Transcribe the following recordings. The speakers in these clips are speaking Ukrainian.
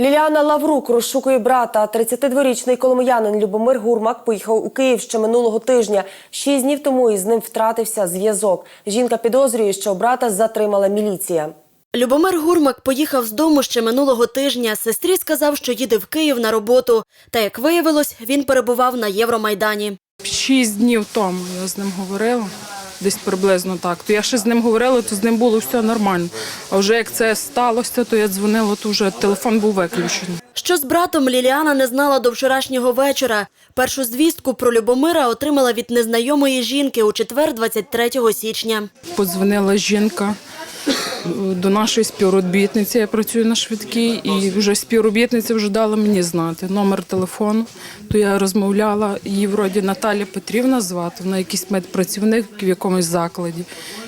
Ліліана Лаврук розшукує брата. 32-річний коломиянин Любомир Гурмак поїхав у Київ ще минулого тижня. Шість днів тому із ним втратився зв'язок. Жінка підозрює, що брата затримала міліція. Любомир Гурмак поїхав з дому ще минулого тижня. Сестрі сказав, що їде в Київ на роботу. Та як виявилось, він перебував на Євромайдані. Шість днів тому я з ним говорила, десь приблизно так. То я ще з ним говорила, то з ним було все нормально. А вже як це сталося, то я дзвонила, то вже телефон був виключений. Що з братом Ліліана не знала до вчорашнього вечора. Першу звістку про Любомира отримала від незнайомої жінки у четвер, 23 січня. Подзвонила жінка до нашої співробітниці. Я працюю на швидкій, і вже співробітниця вже дала мені знати номер телефону. То я розмовляла, її вроді Наталя Петрівна звати, вона якийсь медпрацівник в якомусь закладі.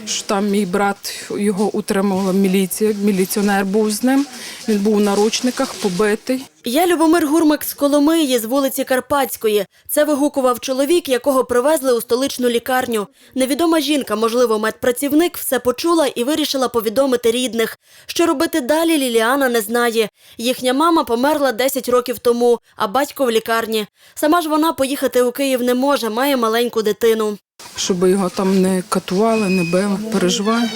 Що там мій брат його утримувала міліція. Міліціонер був з ним. Він був у наручниках, побитий. Я Любомир Гурмак з Коломиї, з вулиці Карпатської. Це вигукував чоловік, якого привезли у столичну лікарню. Невідома жінка, можливо, медпрацівник, все почула і вирішила повідомити рідних. Що робити далі, Ліліана не знає. Їхня мама померла 10 років тому, а батько в лікарні. Сама ж вона поїхати у Київ не може, має маленьку дитину. Щоб його там не катували, не били, переживаю.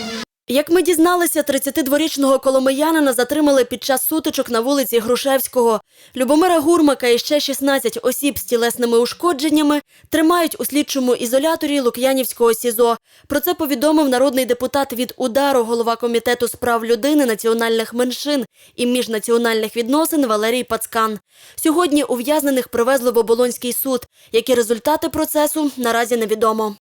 Як ми дізналися, 32-річного коломиянина затримали під час сутичок на вулиці Грушевського. Любомира Гурмака і ще 16 осіб з тілесними ушкодженнями тримають у слідчому ізоляторі Лук'янівського СІЗО. Про це повідомив народний депутат від удару, голова комітету з прав людини, національних меншин і міжнаціональних відносин Валерій Пацкан. Сьогодні ув'язнених привезли в Оболонський суд. Які результати процесу наразі невідомо.